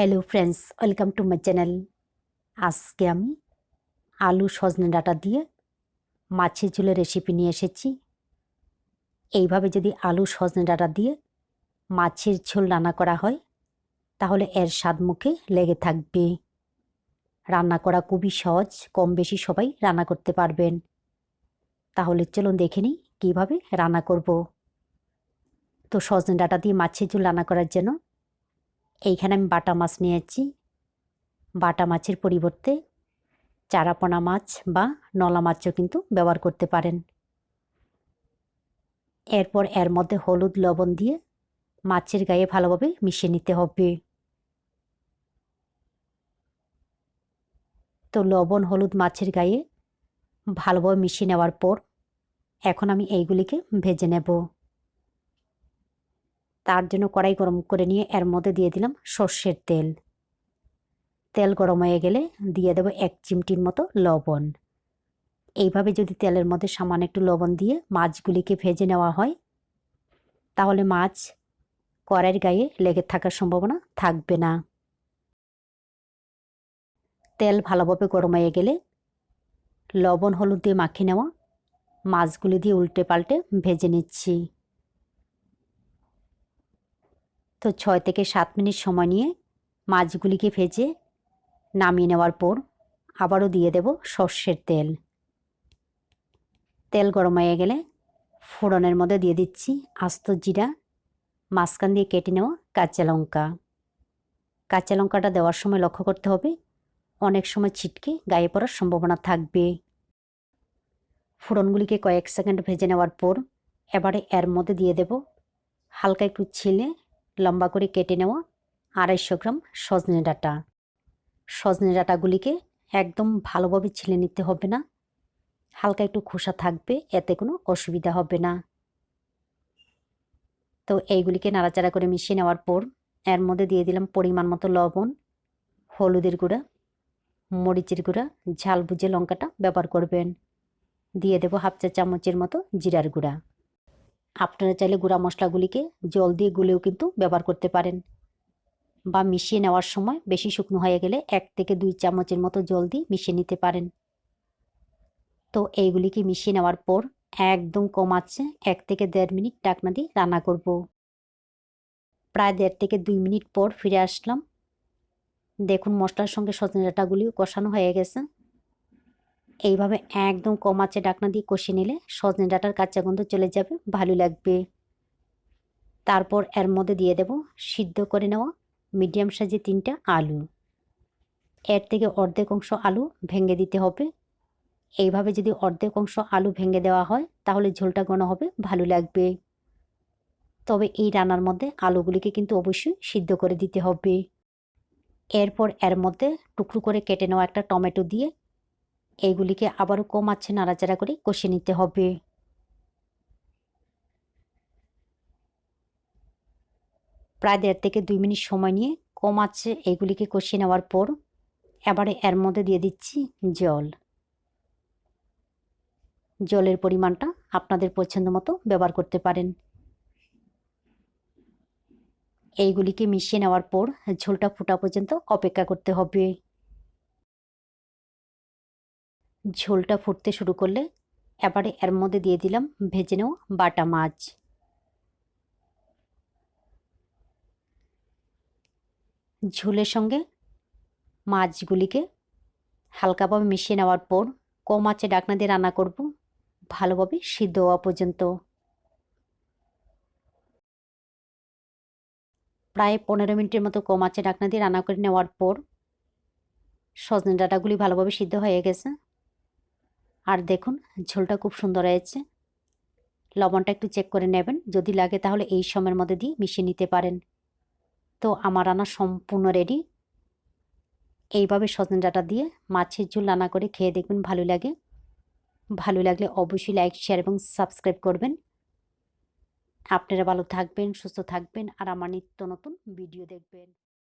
Hello friends welcome to my channel আজকে আমি আলু সজনে ডাঁটা দিয়ে মাছের ঝোলের রেসিপি নিয়ে এসেছি। এইভাবে যদি আলু সজনে ডাঁটা দিয়ে মাছের ঝোল রান্না করা হয়, তাহলে এর স্বাদ মুখে লেগে থাকবে। রান্না করা খুবই সহজ কম বেশি সবাই রান্না করতে পারবেন। তাহলে চলুন দেখে নিই কীভাবে রান্না করব। তো সজনে ডাঁটা দিয়ে মাছের ঝোল রান্না করার জন্য এইখানে আমি বাটা মাছ নিয়েছি। বাটা মাছের পরিবর্তে চারাপোনা মাছ বা নলা মাছও কিন্তু ব্যবহার করতে পারেন। এরপর এর মধ্যে হলুদ লবণ দিয়ে মাছের গায়ে ভালোভাবে মিশিয়ে নিতে হবে। তো লবণ হলুদ মাছের গায়ে ভালোভাবে মিশিয়ে নেওয়ার পর এখন আমি এইগুলিকে ভেজে নেব। তার জন্য কড়াই গরম করে নিয়ে এর মধ্যে দিয়ে দিলাম সর্ষের তেল। তেল গরম হয়ে গেলে দিয়ে দেবো এক চিমটির মতো লবণ। এইভাবে যদি তেলের মধ্যে সামান্য একটু লবণ দিয়ে মাছগুলিকে ভেজে নেওয়া হয়, তাহলে মাছ কড়াইয়ের গায়ে লেগে থাকার সম্ভাবনা থাকবে না। তেল ভালোভাবে গরম হয়ে গেলে লবণ হলুদ দিয়ে মাখিয়ে নেওয়া মাছগুলি দিয়ে উল্টে পাল্টে ভেজে নিচ্ছি। তো ছয় থেকে সাত মিনিট সময় নিয়ে মাছগুলিকে ভেজে নামিয়ে নেওয়ার পর আবারও দিয়ে দেব সর্ষের তেল। তেল গরম হয়ে গেলে ফোড়নের মধ্যে দিয়ে দিচ্ছি আস্ত জিরা, মাঝখান দিয়ে কেটে নেওয়া কাঁচা লঙ্কা। কাঁচা লঙ্কাটা দেওয়ার সময় লক্ষ্য করতে হবে অনেক সময় ছিটকে গায়ে পড়ার সম্ভাবনা থাকবে। ফোড়নগুলিকে কয়েক সেকেন্ড ভেজে নেওয়ার পর এবারে এর মধ্যে দিয়ে দেব হালকা একটু ছিলে লম্বা করে কেটে নেওয়া আড়াইশো গ্রাম সজনে ডাঁটা। সজনে ডাঁটাগুলিকে একদম ভালোভাবে ছিলে নিতে হবে না। হালকা একটু খোসা থাকবে, এতে কোনো অসুবিধা হবে না। তো এইগুলিকে নাড়াচাড়া করে মিশিয়ে নেওয়ার পর এর মধ্যে দিয়ে দিলাম পরিমাণ মতো লবণ, হলুদের গুঁড়া, মরিচের গুঁড়া, ঝাল বুঝে লঙ্কাটা ব্যবহার করবেন। দিয়ে দেবো হাফ চা চামচের মতো জিরার গুঁড়া। আপনারা চাইলে গুঁড়া মশলাগুলিকে জল দিয়ে গুলেও কিন্তু ব্যবহার করতে পারেন বা মিশিয়ে নেওয়ার সময় বেশি শুকনো হয়ে গেলে এক থেকে দুই চামচের মতো জল দিয়ে মিশিয়ে নিতে পারেন। তো এইগুলিকে মিশিয়ে নেওয়ার পর একদম কম আছে এক থেকে দেড় মিনিট ডাকনা দিয়ে রান্না করব। প্রায় দেড় থেকে দুই মিনিট পর ফিরে আসলাম। দেখুন মশলার সঙ্গে সজনে ডাটাগুলিও কষানো হয়ে গেছে। এইভাবে একদম কম আঁচে ডাকনা দিয়ে কষে নিলে সজনে ডাঁটার কাঁচা গন্ধ চলে যাবে, ভালো লাগবে। তারপর এর মধ্যে দিয়ে দেব সিদ্ধ করে নেওয়া মিডিয়াম সাইজে তিনটা আলু। এর থেকে অর্ধেক অংশ আলু ভেঙে দিতে হবে। এইভাবে যদি অর্ধেক অংশ আলু ভেঙে দেওয়া হয়, তাহলে ঝোলটা ঘন হবে, ভালো লাগবে। তবে এই রান্নার মধ্যে আলুগুলিকে কিন্তু অবশ্যই সিদ্ধ করে দিতে হবে। এরপর এর মধ্যে টুকরো করে কেটে নেওয়া একটা টমেটো দিয়ে এইগুলিকে আবারও কম আছে নাড়াচাড়া করে কষে নিতে হবে। প্রায় দেড় থেকে দুই মিনিট সময় নিয়ে কম আছে এইগুলিকে কষিয়ে নেওয়ার পর এবারে এর মধ্যে দিয়ে দিচ্ছি জল। জলের পরিমাণটা আপনাদের পছন্দ মতো ব্যবহার করতে পারেন। এইগুলিকে মিশিয়ে নেওয়ার পর ঝোলটা ফোটা পর্যন্ত অপেক্ষা করতে হবে। ঝোলটা ফুটতে শুরু করলে এবারে এর মধ্যে দিয়ে দিলাম ভেজে নেওয়া বাটা মাছ। ঝোলের সঙ্গে মাছগুলিকে হালকাভাবে মিশিয়ে নেওয়ার পর কম আঁচে ডাকনা দিয়ে রান্না করব, ভালোভাবে সিদ্ধ হওয়া পর্যন্ত। প্রায় পনেরো মিনিটের মতো কম আঁচে ডাকনা দিয়ে রান্না করে নেওয়ার পর সজনে ডাঁটাগুলি ভালোভাবে সিদ্ধ হয়ে গেছে। আর দেখুন, ঝোলটা খুব সুন্দর হয়েছে। লবণটা একটু চেক করে নেবেন। যদি লাগে তাহলে এই সময়ের মধ্যে দিয়ে মিশিয়ে নিতে পারেন। তো আমার রান্না সম্পূর্ণ রেডি এইভাবে সজনে ডাটা দিয়ে মাছের ঝোল রান্না করে খেয়ে দেখবেন ভালো লাগে। ভালো লাগলে অবশ্যই লাইক শেয়ার এবং সাবস্ক্রাইব করবেন। আপনারা ভালো থাকবেন, সুস্থ থাকবেন আর আমার নিত্য নতুন ভিডিও দেখবেন।